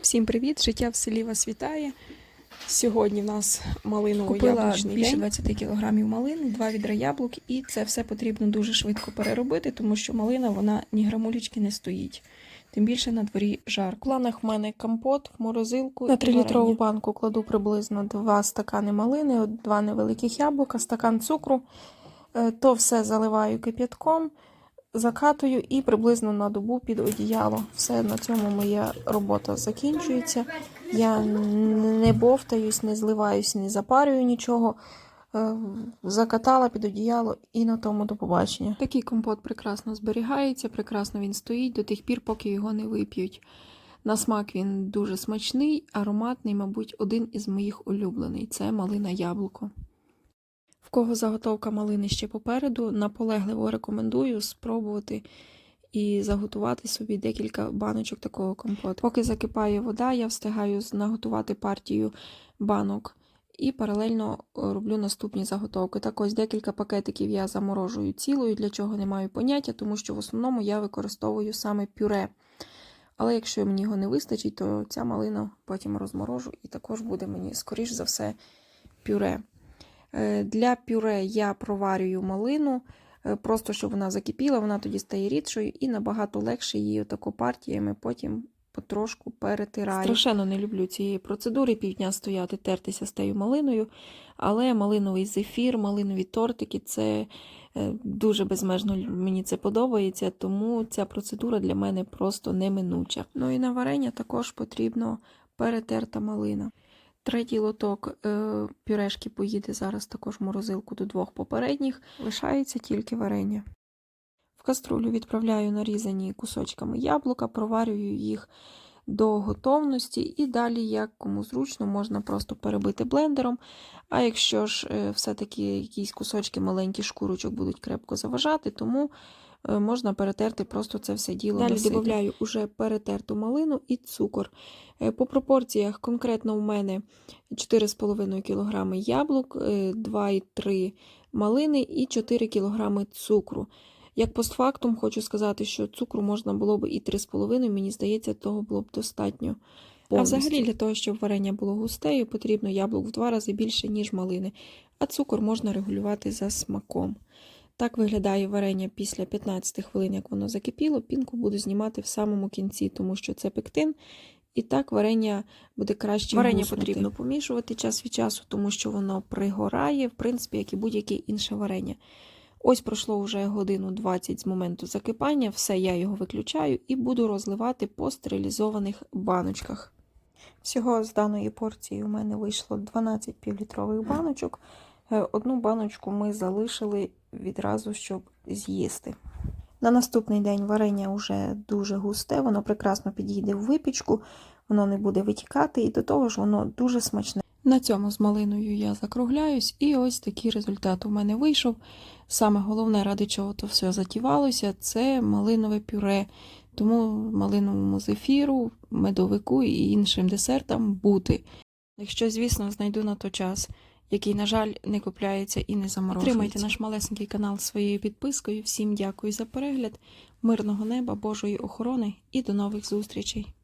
Всім привіт! Життя в селі вас вітає. Сьогодні в нас малиново-яблучний Купила більше день. 20 кілограмів малини, два відра яблук, і це все потрібно дуже швидко переробити, тому що малина вона ні грамулечки не стоїть. Тим більше на дворі жарко. В планах в мене компот в морозилку. На і 3-літрову банку кладу приблизно 2 стакани малини, два невеликих яблука, стакан цукру. Е, То все заливаю кип'ятком, закатую і приблизно на добу під одіяло. Все на цьому моя робота закінчується. Я не бовтаюсь, не зливаюсь, не запарюю нічого. Е, Закатала під одіяло і на тому до побачення. Такий компот прекрасно зберігається, прекрасно він стоїть до тих пір, поки його не вип'ють. На смак він дуже смачний, ароматний, мабуть, один із моїх улюблений це малина яблуко. В кого заготовка малини ще попереду, наполегливо рекомендую спробувати і заготувати собі декілька баночок такого компоту. Поки закипає вода, я встигаю наготувати партію банок і паралельно е, роблю наступні заготовки. Так ось декілька пакетиків я заморожую цілою, для чого не маю поняття, тому що в основному я використовую саме пюре. Але якщо мені його не вистачить, то ця малина потім розморожу і також буде мені, скоріш за все, пюре. Е, Для пюре я проварюю малину, е, просто щоб вона закипіла, вона тоді стає рідшою і набагато легше її отако партіями потім потрошку перетираю. Страшенно не люблю цієї процедури півдня стояти, тертися з тею малиною, але малиновий зефір, малинові тортики це е, дуже безмежно мені це подобається, тому ця процедура для мене просто неминуча. Ну і на варення також потрібно перетерта малина. Третій лоток е, пюрешки поїде зараз також в морозилку до двох попередніх. Лишається тільки варення. В каструлю відправляю нарізані кусочками яблука, проварюю їх до готовності, і далі, як кому зручно, можна просто перебити блендером. А якщо ж е, все-таки якісь кусочки маленькі шкурочок будуть крепко заважати, тому е, можна перетерти просто це все діло. Далі додаю уже перетерту малину і цукор. Е, По пропорціях конкретно у мене 4,5 кг яблук, е, 2,3 малини і 4 кг цукру. Як постфактум хочу сказати, що цукру можна було б і 3,5, мені здається, того було б достатньо. А взагалі для того, щоб варення було густею, потрібно яблук в два рази більше, ніж малини, а цукор можна регулювати за смаком. Так виглядає варення після 15 хвилин, як воно закипіло. Пінку буду знімати в самому кінці, тому що це пектин. І так варення буде краще. Варення гуснути. потрібно помішувати час від часу, тому що воно пригорає, в принципі, як і будь-яке інше варення. Ось пройшло вже годину 20 з моменту закипання, все, я його виключаю і буду розливати по стерилізованих баночках. Всього з даної порції у мене вийшло 12 півлітрових баночок. Е, Одну баночку ми залишили відразу, щоб з'їсти. На наступний день варення вже дуже густе, воно прекрасно підійде в випічку, воно не буде витікати, і до того ж воно дуже смачне. На цьому з малиною я закругляюсь, і ось такий результат у мене вийшов. Саме головне, ради чого то все затівалося, це малинове пюре. Тому малиновому зефіру, медовику і іншим десертам бути. Якщо, звісно, знайду на то час, який, на жаль, не купляється і не заморожується. Підтримайте наш малесенький канал своєю підпискою. Всім дякую за перегляд, мирного неба, Божої охорони і до нових зустрічей!